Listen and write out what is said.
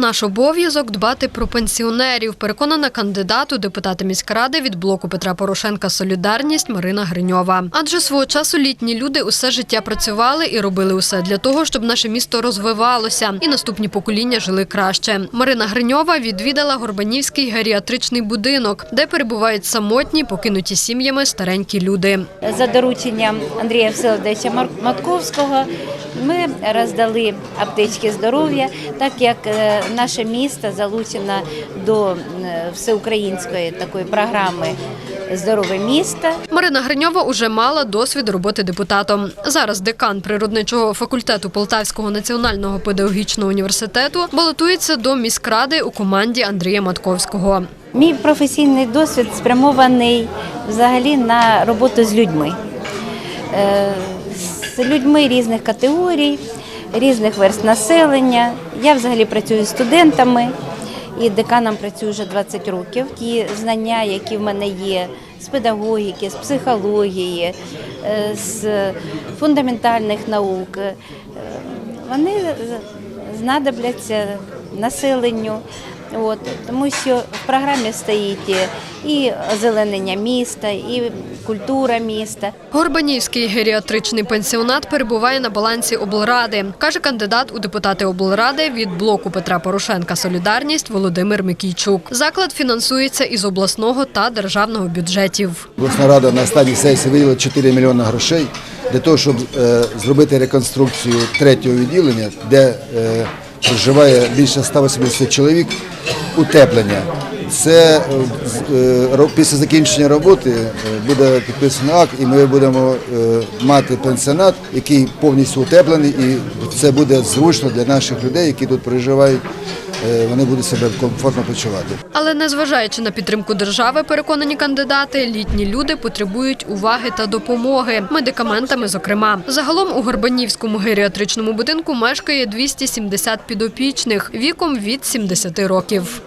Наш обов'язок дбати про пенсіонерів. Переконана кандидат у депутати міськради від блоку Петра Порошенка Солідарність Марина Гриньова. Адже свого часу літні люди усе життя працювали і робили усе для того, щоб наше місто розвивалося і наступні покоління жили краще. Марина Гриньова відвідала Горбанівський геріатричний будинок, де перебувають самотні, покинуті сім'ями старенькі люди. За дорученням Андрія Всеволодовича Матковського ми роздали аптечки здоров'я, так як е, наше місто залучено до е, всеукраїнської такої програми Здорове місто. Марина Гриньова уже мала досвід роботи депутатом. Зараз декан природничого факультету Полтавського національного педагогічного університету балотується до міськради у команді Андрія Матковського. Мій професійний досвід спрямований взагалі на роботу з людьми. Е, З людьми різних категорій, різних верст населення. Я взагалі працюю з студентами і деканом працюю вже 20 років. Ті знання, які в мене є з педагогіки, з психології, е, з фундаментальних наук, е, вони знадобляться населенню. От, тому що в програмі стоїть і озеленення міста, і культура міста. Горбанівський геріатричний пенсіонат перебуває на балансі облради, каже кандидат у депутати облради від блоку Петра Порошенка Солідарність Володимир Микійчук. Заклад фінансується із обласного та державного бюджетів. Обласна рада на останній сесії виділила 4 мільйони грошей для того, щоб е, зробити реконструкцію третього відділення, де е, проживає більше 180 чоловік, утеплення. Це е, е, після закінчення роботи е, буде підписано акт, і ми будемо мати пенсіонат, який повністю утеплений, і це буде зручно для наших людей, які тут проживають. Е, Вони будуть себе комфортно почувати. Але незважаючи на підтримку держави, переконані кандидати, літні люди потребують уваги та допомоги, медикаментами, зокрема. Загалом у Горбанівському геріатричному будинку мешкає 270 підопічних віком від 70 років.